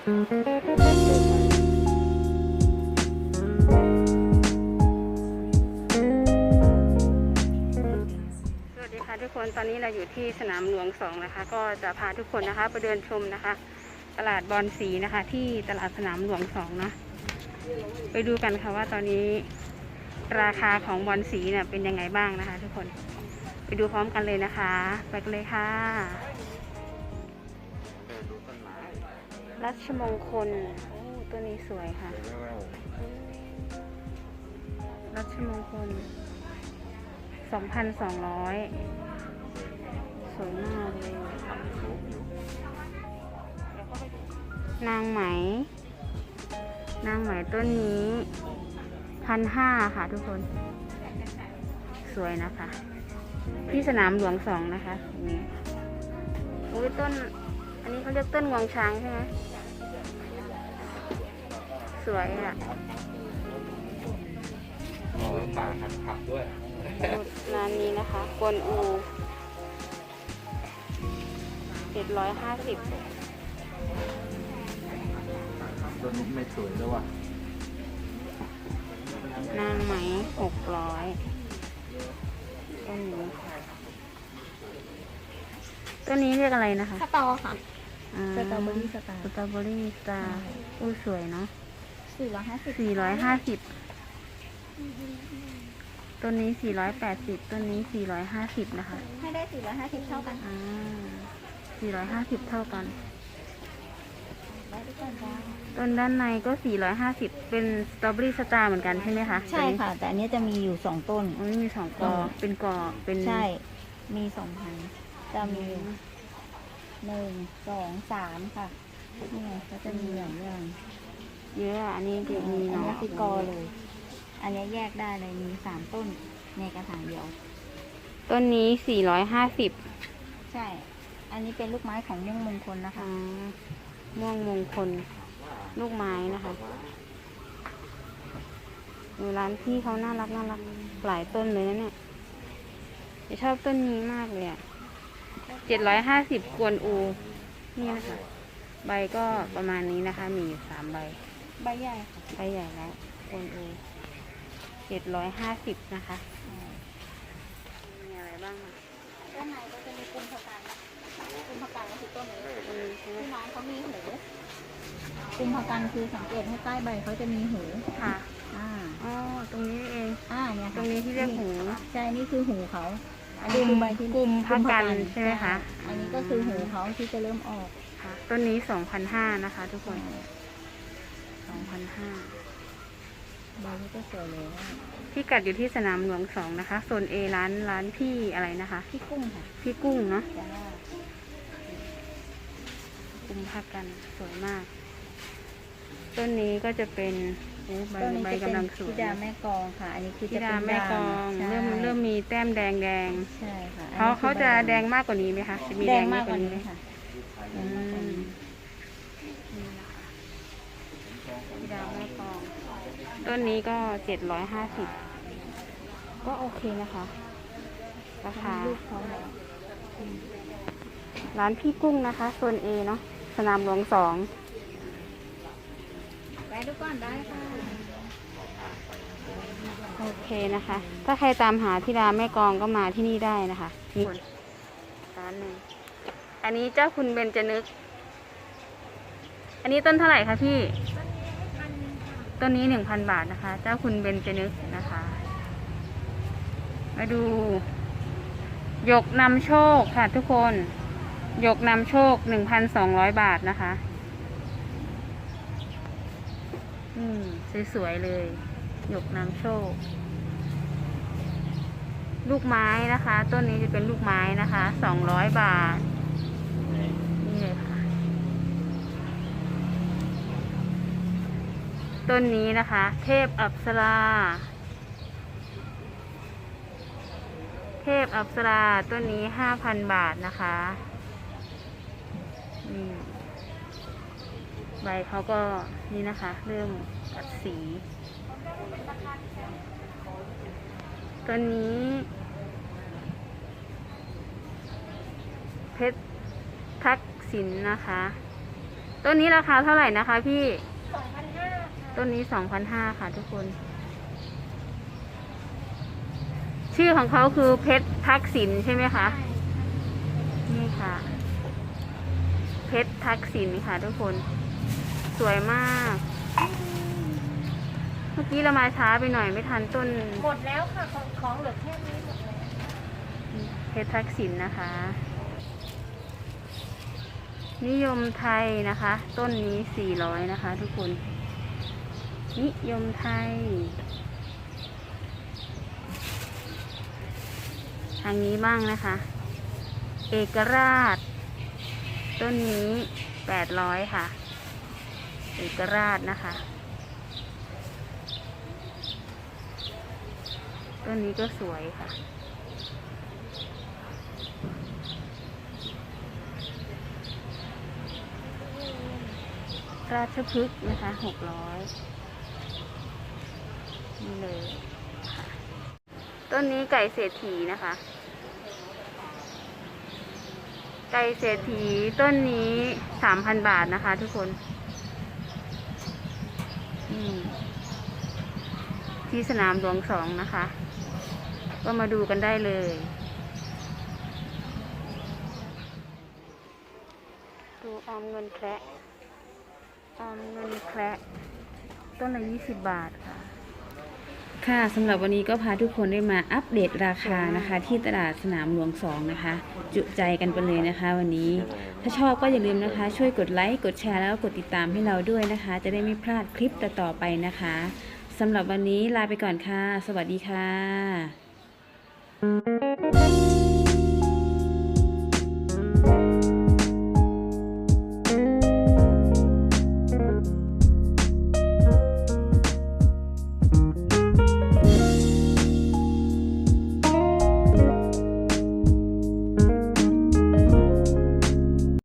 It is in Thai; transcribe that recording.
สวัสดีค่ะทุกคนตอนนี้เราอยู่ที่สนามหลวงสองนะคะ ก็จะพาทุกคนนะคะไปเดินชมนะคะ ตลาดบอนสีนะคะ ที่ตลาดสนามหลวงสองนะไปดูกันค่ะว่าตอนนี้ราคาของบอนสีเนี่ยเป็นยังไงบ้างนะคะ ทุกคนไปดูพร้อมกันเลยนะคะ ไปกันเลยค่ะ รัชมงคลโอ้ตัวนี้สวยค่ะ รัชมงคลสองพันสองร้อยสวยมากเลย นางไหม นางไหมต้นนี้พันห้าค่ะทุกคน สวยนะคะ ที่สนามหลวงสองนะคะนี้อุ้ยต้น อันนี้เขาเรียกต้นงวงช้างใช่ไหมสวยอะป่าหันผักด้วยร้านนี้นะคะ กวนอูเจ็ดร้อยห้าสิบต้นนี้ไม่สวยด้วยว่ะนางไหมหกร้อยต้นนี้ต้นนี้เรียกอะไรนะคะ สตอค่ะา สตรอเบอรี่สตาร์สตรอเบอรี่สตาร์อู้สวยเนาะสี่ร้อยห้าสิบสี่ร้อยห้าสิบต้นนี้สี่ร้อยแปดสิบต้นนี้สี่ร้อยห้าสิบนะคะ ให้ได้สี่ร้อยห้าสิบเท่ากันอ่าสี่ร้อยห้าสิบเท่ากันได้ด้วยกันจ้าต้นด้านในก็450เป็นสตรอเบอรี่สตาร์เหมือนกันใช่ไหมคะใช่ค่ะ แต่อันนี้จะมีอยู่สองต้นอันนี้มีสองกออืมเป็นกอเป็น ใช่ มีสองพันจะมี หนึ่งสองสามค่ะนี่ไงก็จะมีอย่างเรื่องเยอะอะอันนี้อันคือมีหนอนี้คือกอเลย อันนี้แยกได้เลยมีสามต้นในกระถางเดียว ต้นนี้450ใช่ อันนี้เป็นลูกไม้ของม่วงมงคลนะคะอ่าม่วงมงคล ลูกไม้นะคะดูร้านพี่เขาน่ารักน่ารักหลายต้นเลยนะเนี่ยจะชอบต้นนี้มากเลยอะ 750กวนอู นี่นะคะ ใบก็ประมาณนี้นะคะ มีอยู่สามใบ ใบใหญ่ค่ะใบใหญ่แล้วกวนอูเจ็ดร้อยห้าสิบนะคะ มีอะไรบ้างอะด้านในก็จะมีกุมภกันกุมภกันก็คือต้นนี้ต้นนี้ใช่ไหมที่ไม้เขามีหูกุมภกันคือสังเกตให้ใต้ใบเขาจะมีหูค่ะ อ่า อ๋อ ตรงนี้เอง อ่า เนี่ยค่ะตรงนี้ที่เรียกหู ใช่ นี่คือหูเขา อันนี้คือใบที่กุมภกันใช่ไหมคะอันนี้ก็คือหูเขาที่จะเริ่มออกค่ะต้นนี้สองพันห้านะคะ ทุกคนสองพันห้าใบนี้ก็สวยเลยที่กัดอยู่ที่สนามหลวงสองนะคะโซนเอร้านร้านพี่อะไรนะคะ พี่กุ้งค่ะพี่กุ้งเนาะจ้ากุมภกันสวยมาก ต้นนี้ก็จะเป็น โอ้ใบต้นนี้ใบจะเป็นกำลังสวยธิดาแม่กลองค่ะ อันนี้คือธิจะดาเป็นแม่กลองใช่เริ่มเริ่มมีแต้มแดงแดงใช่ค่ะเขาอันนี้คือเขาจะใบแดงมากกว่านี้ไหมคะจะมีแดแดงงมามากกกกว่าว่านี้นี้ไหมค่ะอืมธิดาแม่กลอง ต้นนี้ก็เจ็ดร้อยห้าสิบก็โอเคนะคะราคา ลูกเขาแล้วร้านพี่กุ้งนะคะโซนเอเนาะสนามหลวงสอง ไปดูก่อนได้ค่ะโอ เคนะคะ ถ้าใครตามหาธิดาแม่กองก็มาที่นี่ได้นะคะนี่ร้านหนึ่งอันนี้เจ้าคุณเบญจนึก อันนี้ต้นเท่าไหร่คะพี่ ต้นนี้หนึ่งพันบาทนะคะ เจ้าคุณเบญจนึกนะคะ มาดูหยกนำโชคค่ะทุกคนหยกนำโชคหนึ่งพันสองร้อยบาทนะคะ อืม สวยๆเลยหยกนำโชค ลูกไม้นะคะ ต้นนี้จะเป็นลูกไม้นะคะสองร้อยบาท นี่เลยค่ะ ต้นนี้นะคะ เทพอัปสรา เทพอัปสราต้นนี้ห้าพันบาทนะคะนี่ใบเขาก็นี่นะคะ เริ่มกัดสี ต้นนี้ เพชรทักษิณนะคะ ต้นนี้ราคาเท่าไหร่นะคะพี่ต้นนี้สองพันห้าค่ะทุกคน ชื่อของเขาคือเพชรทักษิณใช่ไหมคะนี่ค่ะ เพชรทักษิณค่ะทุกคน สวยมาก เมื่อกี้เรามาช้าไปหน่อยไม่ทันต้นหมดแล้วค่ะของของเหลือแค่นี้หมดแล้วเพชรทักษิณนะคะ นิยมไทยนะคะ ต้นนี้สี่ร้อยนะคะ ทุกคน นิยมไทย ทางนี้บ้างนะคะ เอกราช ต้นนี้แปดร้อยค่ะ เอกราชนะคะ ต้นนี้ก็สวยค่ะ ราชพฤกษ์นะคะหกร้อยนี่เลยต้นนี้ไก่เศรษฐีนะคะ ไก่เศรษฐีต้นนี้สามพันบาทนะคะทุกคนที่สนามหลวงสองนะคะ ก็มาดูกันได้เลย ดูออมเงินแคระออมเงินแคระต้นละยี่สิบบาทค่ะ ค่ะสำหรับวันนี้ก็พาทุกคนได้มาอัปเดตราคานะคะ ที่ตลาดสนามหลวงสองนะคะ จุใจกันไปเลยนะคะ วันนี้ ถ้าชอบก็อย่าลืมนะคะ ช่วยกดไลค์ กดแชร์แล้วก็กดติดตามให้เราด้วยนะคะ จะได้ไม่พลาดคลิปต่อๆไปนะคะสำหรับวันนี้ลาไปก่อนค่ะ สวัสดีค่ะ Thank you.